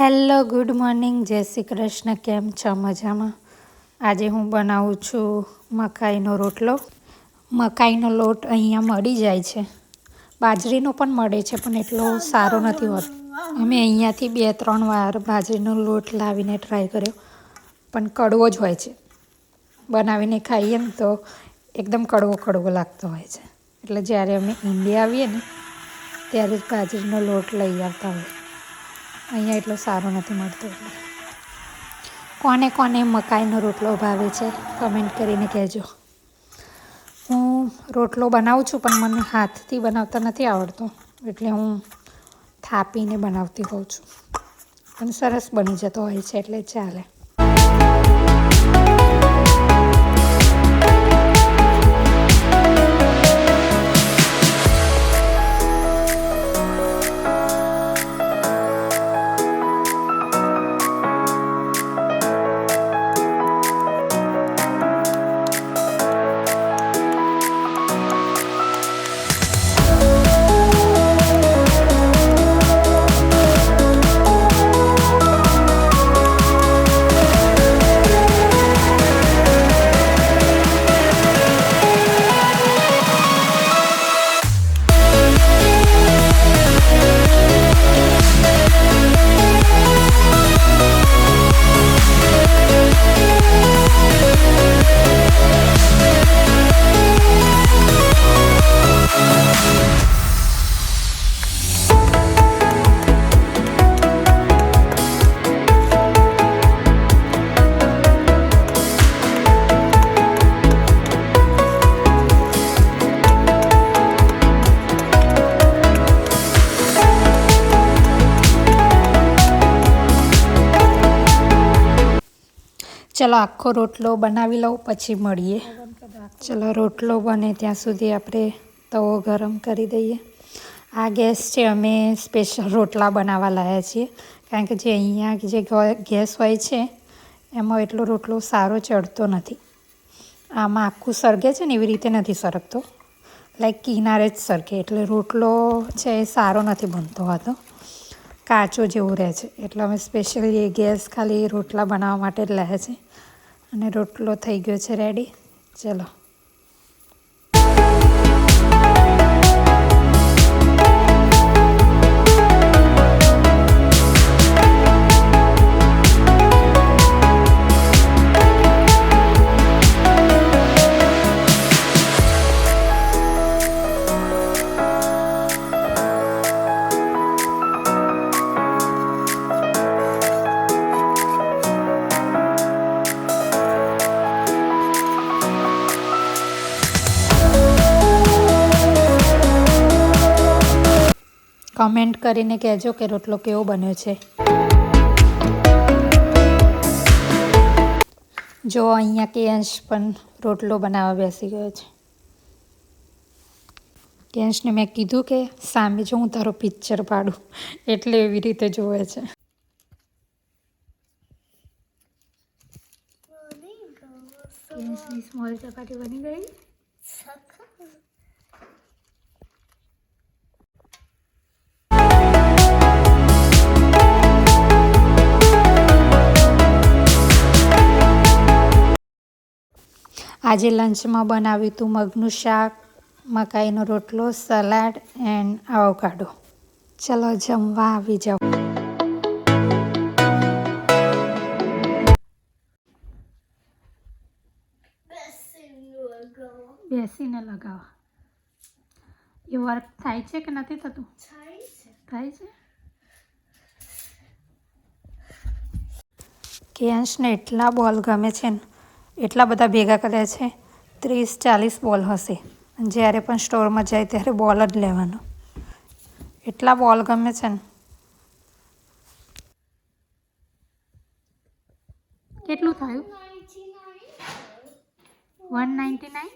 Hello, good morning. જય શ્રી કૃષ્ણ. કેમ છો? મજામાં? આજે હું બનાવું છું મકાઈનો રોટલો. મકાઈનો લોટ અહીંયા મળી જાય છે. બાજરીનો પણ મળે છે, પણ એટલો સારો નથી હોતો. અમે અહીંયાથી બે, ત્રણ વાર બાજરીનો લોટ લાવીને ટ્રાય કર્યો. પણ કડવો જ હોય છે. બનાવીને ખાઈએ ને તો એકદમ કડવો કડવો લાગતો હોય છે. એટલે જ્યારે અમે ઇન્ડિયા આવીએ ને, ત્યારે જ બાજરીનો લોટ લઈ આવતા હોય. અહીંયા એટલો સારો નથી મળતો. એટલે કોને કોને મકાઈનો રોટલો ભાવે છે કમેન્ટ કરીને કહેજો. હું રોટલો બનાવું છું, પણ મને હાથથી બનાવતા નથી આવડતો. એટલે હું થાપીને બનાવતી હોઉં છું. પણ સરસ બની જતો હોય છે, એટલે ચાલે. ચલો આખો રોટલો બનાવી લઉં, પછી મળીએ. ચલો રોટલો બને ત્યાં સુધી આપણે તવો ગરમ કરી દઈએ. આ ગેસ છે, અમે સ્પેશિયલ રોટલા બનાવવા લાવ્યા છીએ. કારણ કે જે અહીંયા જે ગેસ હોય છે, એમાં એટલો રોટલો સારો ચડતો નથી. આમાં આખું સરગે છે ને, એવી રીતે નથી સરગતો. લાઈક કિનારે જ સરગે, એટલે રોટલો છે એ સારો નથી બનતો હોતો કાચો જેવું રહે છે. એટલે અમે સ્પેશિયલી ગેસ ખાલી રોટલા બનાવવા માટે જ લે છે અને રોટલો થઈ ગયો છે રેડી ચલો. કમેન્ટ કરીને કહેજો કે રોટલો કેવો બન્યો છે. જો અહીંયા કેંશ પણ રોટલો બનાવવા બેસી ગયો છે. કેંશને મેં કીધું કે સામે જો હું તારો પિક્ચર પાડું, એટલે એવી રીતે જોવે છે. સ્મોલ ચપાટી બની ગઈ? આજે લંચમાં બનાવ્યું હતું મગનું શાક, મકાઈનો રોટલો, સલાડ એન્ડ આવકાડો. ચલો જમવા આવી જાઓ. બેસીને લગાવો. એ વર્ક થાય છે કે નથી થતું? થાય છે. કેન્સને એટલા બોલ ગમે છે ને. એટલા બધા ભેગા કર્યા છે ત્રીસ ચાલીસ બોલ હશે. જ્યારે પણ સ્ટોરમાં જાય ત્યારે બોલ જ લેવાનો. એટલા બોલ ગમે છે ને. કેટલું થયું? One ninety nine?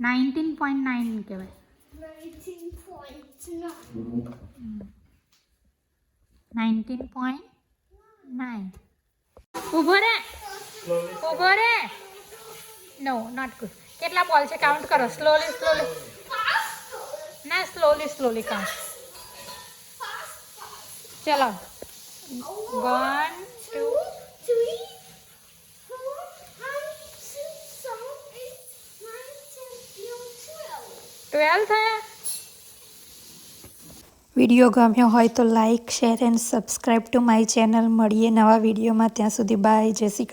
Nineteen point nine કહેવાય. નાઇન્ટીન પોઈન્ટ નાઇન ઊભો રે. ઊભો રે. નો નોટ ગુડ કેટલા બોલ છે? કાઉન્ટ કરો. સ્લોલી સ્લોલી ના સ્લોલી સ્લોલી કાઉન્ટ ચલો. One two twelve four, video ગમ્યો હોય તો like share, and subscribe to my channel. મળીએ નવા વિડીયોમાં. ત્યાં સુધી બાય. જય શ્રી.